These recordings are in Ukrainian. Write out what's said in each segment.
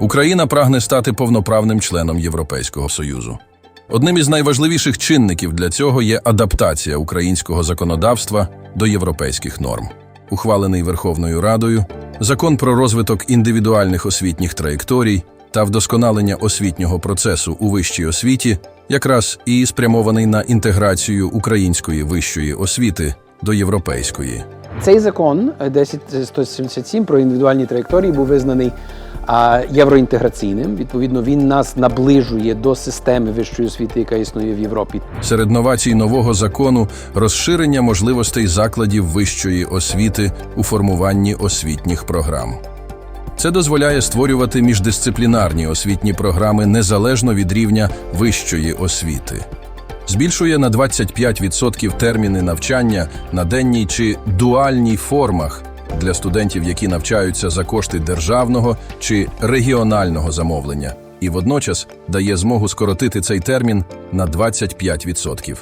Україна прагне стати повноправним членом Європейського Союзу. Одним із найважливіших чинників для цього є адаптація українського законодавства до європейських норм. Ухвалений Верховною Радою закон про розвиток індивідуальних освітніх траєкторій та вдосконалення освітнього процесу у вищій освіті якраз і спрямований на інтеграцію української вищої освіти до європейської. Цей закон е, 10177 про індивідуальні траєкторії був визнаний євроінтеграційним. Відповідно, він нас наближує до системи вищої освіти, яка існує в Європі. Серед новацій нового закону розширення можливостей закладів вищої освіти у формуванні освітніх програм. Це дозволяє створювати міждисциплінарні освітні програми незалежно від рівня вищої освіти. Збільшує на 25% терміни навчання на денній чи дуальній формах для студентів, які навчаються за кошти державного чи регіонального замовлення, і водночас дає змогу скоротити цей термін на 25%.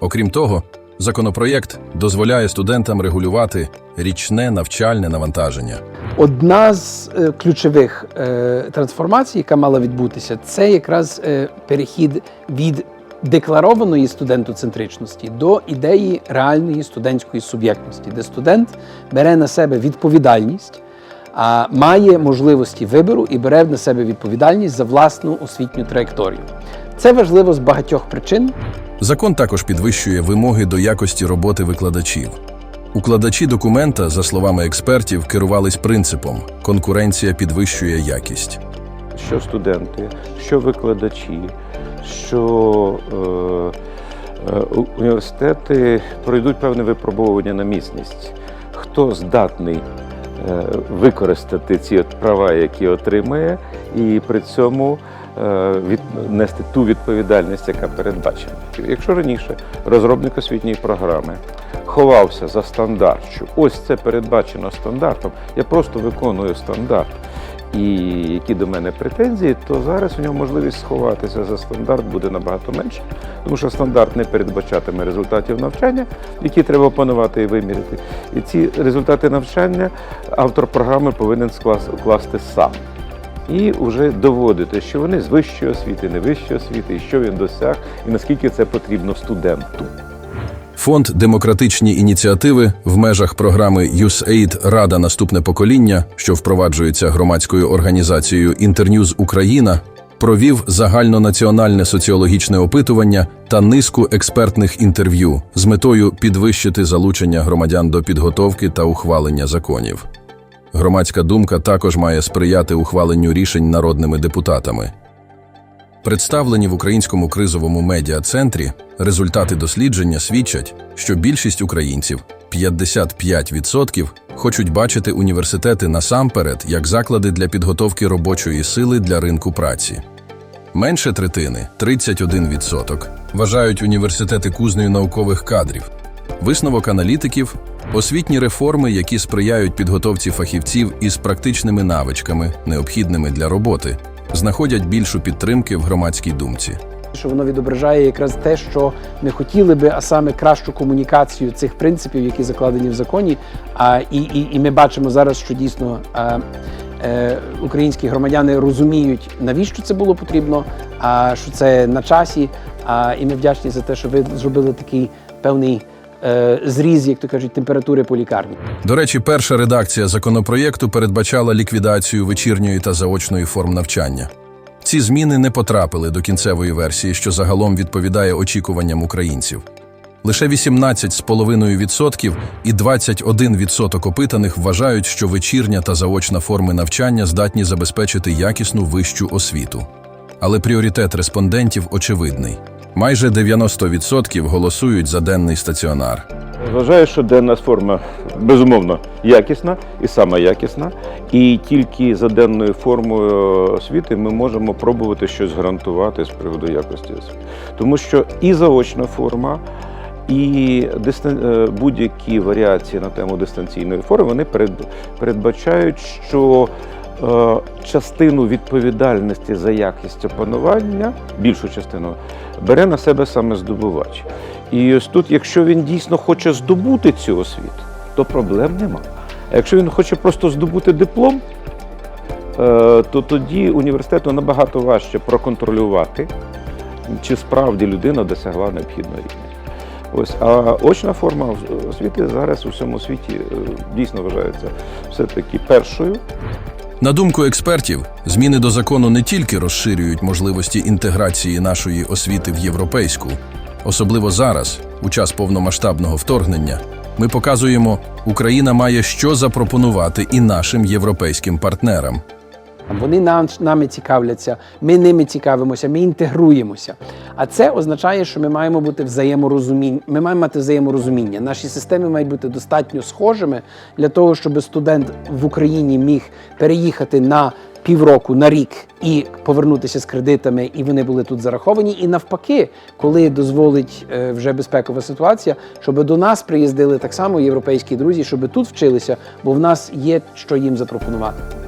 Окрім того, законопроєкт дозволяє студентам регулювати річне навчальне навантаження. Одна з е, ключових е, трансформацій, яка мала відбутися, це якраз е, перехід від декларованої студентоцентричності до ідеї реальної студентської суб'єктності, де студент бере на себе відповідальність, а має можливості вибору і бере на себе відповідальність за власну освітню траєкторію. Це важливо з багатьох причин. Закон також підвищує вимоги до якості роботи викладачів. Укладачі документа, за словами експертів, керувались принципом конкуренція підвищує якість. Що студенти, що викладачі, що е, е, університети пройдуть певне випробовування на міцність. Хто здатний е, використати ці от права, які отримує, і при цьому е, від, нести ту відповідальність, яка передбачена. Якщо раніше розробник освітньої програми ховався за стандарт, що ось це передбачено стандартом, я просто виконую стандарт і які до мене претензії, то зараз у нього можливість сховатися за стандарт буде набагато менше, тому що стандарт не передбачатиме результатів навчання, які треба опанувати і виміряти. І ці результати навчання автор програми повинен склас- укласти сам. І вже доводити, що вони з вищої освіти, не вищої освіти, і що він досяг, і наскільки це потрібно студенту. Фонд демократичні ініціативи в межах програми USAID Рада наступне покоління, що впроваджується громадською організацією Інтерньюз Україна, провів загальнонаціональне соціологічне опитування та низку експертних інтерв'ю з метою підвищити залучення громадян до підготовки та ухвалення законів. Громадська думка також має сприяти ухваленню рішень народними депутатами. Представлені в українському кризовому медіа-центрі результати дослідження свідчать, що більшість українців 55% хочуть бачити університети насамперед як заклади для підготовки робочої сили для ринку праці. Менше третини 31% вважають університети кузнею наукових кадрів. Висновок аналітиків освітні реформи, які сприяють підготовці фахівців із практичними навичками, необхідними для роботи, знаходять більшу підтримки в громадській думці. що воно відображає якраз те, що ми хотіли би, а саме кращу комунікацію цих принципів, які закладені в законі. А і, і, і ми бачимо зараз, що дійсно а, е, українські громадяни розуміють, навіщо це було потрібно, а що це на часі. А, і ми вдячні за те, що ви зробили такий певний зріз, як то кажуть, температури по лікарні. До речі, перша редакція законопроєкту передбачала ліквідацію вечірньої та заочної форм навчання. Ці зміни не потрапили до кінцевої версії, що загалом відповідає очікуванням українців. Лише 18,5% і 21% опитаних вважають, що вечірня та заочна форми навчання здатні забезпечити якісну вищу освіту. Але пріоритет респондентів очевидний. Майже 90% голосують за денний стаціонар. Вважаю, що денна форма безумовно якісна і сама якісна. І тільки за денною формою освіти ми можемо пробувати щось гарантувати з приводу якості освіти. Тому що і заочна форма, і е, будь-які варіації на тему дистанційної форми вони перед- передбачають, що частину відповідальності за якість опанування, більшу частину, бере на себе саме здобувач. І ось тут, якщо він дійсно хоче здобути цю освіту, то проблем нема. А якщо він хоче просто здобути диплом, е, то тоді університету набагато важче проконтролювати, чи справді людина досягла необхідного рівня. Ось, а очна форма освіти зараз у всьому світі е, дійсно вважається все-таки першою. На думку експертів, зміни до закону не тільки розширюють можливості інтеграції нашої освіти в європейську, особливо зараз, у час повномасштабного вторгнення, ми показуємо, Україна має що запропонувати і нашим європейським партнерам. Вони нам, нами цікавляться, ми ними цікавимося, ми інтегруємося. А це означає, що ми маємо бути взаєморозуміння. Ми маємо мати взаєморозуміння. Наші системи мають бути достатньо схожими для того, щоб студент в Україні міг переїхати на півроку, на рік і повернутися з кредитами, і вони були тут зараховані. І навпаки, коли дозволить е, вже безпекова ситуація, щоб до нас приїздили так само європейські друзі, щоб тут вчилися, бо в нас є що їм запропонувати.